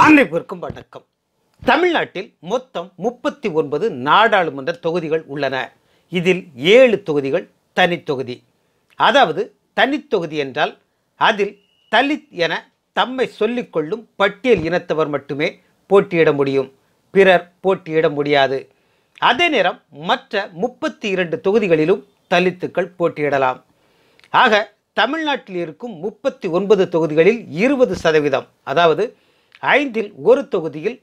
அனைவருக்கும் வணக்கம். தமிழ்நாட்டில் மொத்தம் முப்பத்தி ஒன்பது நாடாளுமன்ற தொகுதிகள் உள்ளன. இதில் ஏழு தொகுதிகள் தனித்தொகுதி அதாவது தனித்தொகுதி என்றால் அதில் தலித் என தம்மை சொல்லிக்கொள்ளும் பட்டியல் இனத்தவர் மட்டுமே போட்டியிட முடியும். பிறர் போட்டியிட முடியாது. அதே நேரம் மற்ற முப்பத்தி இரண்டு தொகுதிகளிலும் தலித்துக்கள் போட்டியிடலாம். ஆக தமிழ்நாட்டில் இருக்கும் முப்பத்தி ஒன்பது தொகுதிகளில் இருபது சதவீதம் அதாவது ஐந்தில் ஒரு தொகுதியில்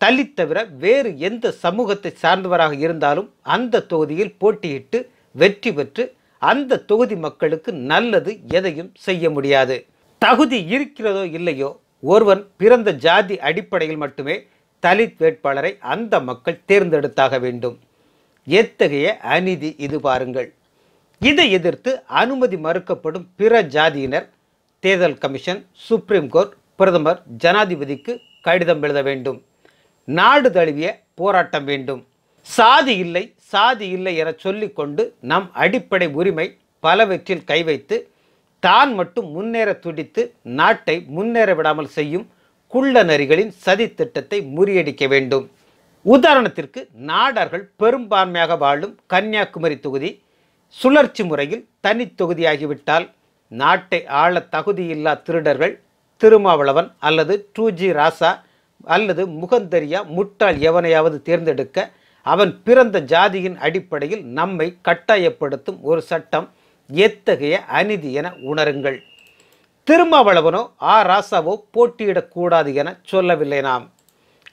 தலித் தவிர வேறு எந்த சமூகத்தை சார்ந்தவராக இருந்தாலும் அந்த தொகுதியில் போட்டியிட்டு வெற்றி பெற்று அந்த தொகுதி மக்களுக்கு நல்லது எதையும் செய்ய முடியாது. தகுதி இருக்கிறதோ இல்லையோ ஒருவன் பிறந்த ஜாதி அடிப்படையில் மட்டுமே தலித் வேட்பாளரை அந்த மக்கள் தேர்ந்தெடுத்தாக வேண்டும். எத்தகைய அநீதி இது பாருங்கள். இதை எதிர்த்து அனுமதி மறுக்கப்படும் பிற ஜாதியினர் தேர்தல் கமிஷன் சுப்ரீம் கோர்ட் பிரதமர் ஜனாதிபதிக்கு கடிதம் எழுத வேண்டும். நாடு தழுவிய போராட்டம் வேண்டும். சாதி இல்லை சாதி இல்லை என சொல்லிக்கொண்டு நம் அடிப்படை உரிமை பலவற்றில் கை வைத்து தான் மட்டும் முன்னேற துடித்து நாட்டை முன்னேற விடாமல் செய்யும் குள்ள நரிகளின் சதி திட்டத்தை முறியடிக்க வேண்டும். உதாரணத்திற்கு நாடார்கள் பெரும்பான்மையாக வாழும் கன்னியாகுமரி தொகுதி சுழற்சி முறையில் தனி தொகுதியாகிவிட்டால் நாட்டை ஆள தகுதியில்லா திருடர்கள் திருமாவளவன் அல்லது டூ ஜி ராசா அல்லது முகந்தரியா முட்டாள் எவனையாவது தேர்ந்தெடுக்க அவன் பிறந்த ஜாதியின் அடிப்படையில் நம்மை கட்டாயப்படுத்தும் ஒரு சட்டம் எத்தகைய அநீதி என உணருங்கள். திருமாவளவனோ ஆ ராசாவோ போட்டியிடக்கூடாது என சொல்லவில்லை நாம்.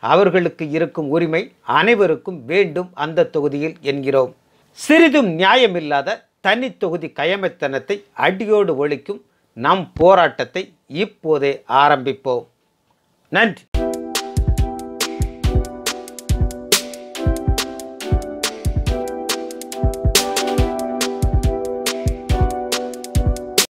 அவர்களுக்கு இருக்கும் உரிமை அனைவருக்கும் வேண்டும் அந்த தொகுதியில் என்கிறோம். சிறிதும் நியாயமில்லாத தனி தொகுதி கயமைத்தனத்தை அடியோடு ஒழிக்கும் நம் போராட்டத்தை இப்போதே ஆரம்பிப்போம். நன்றி.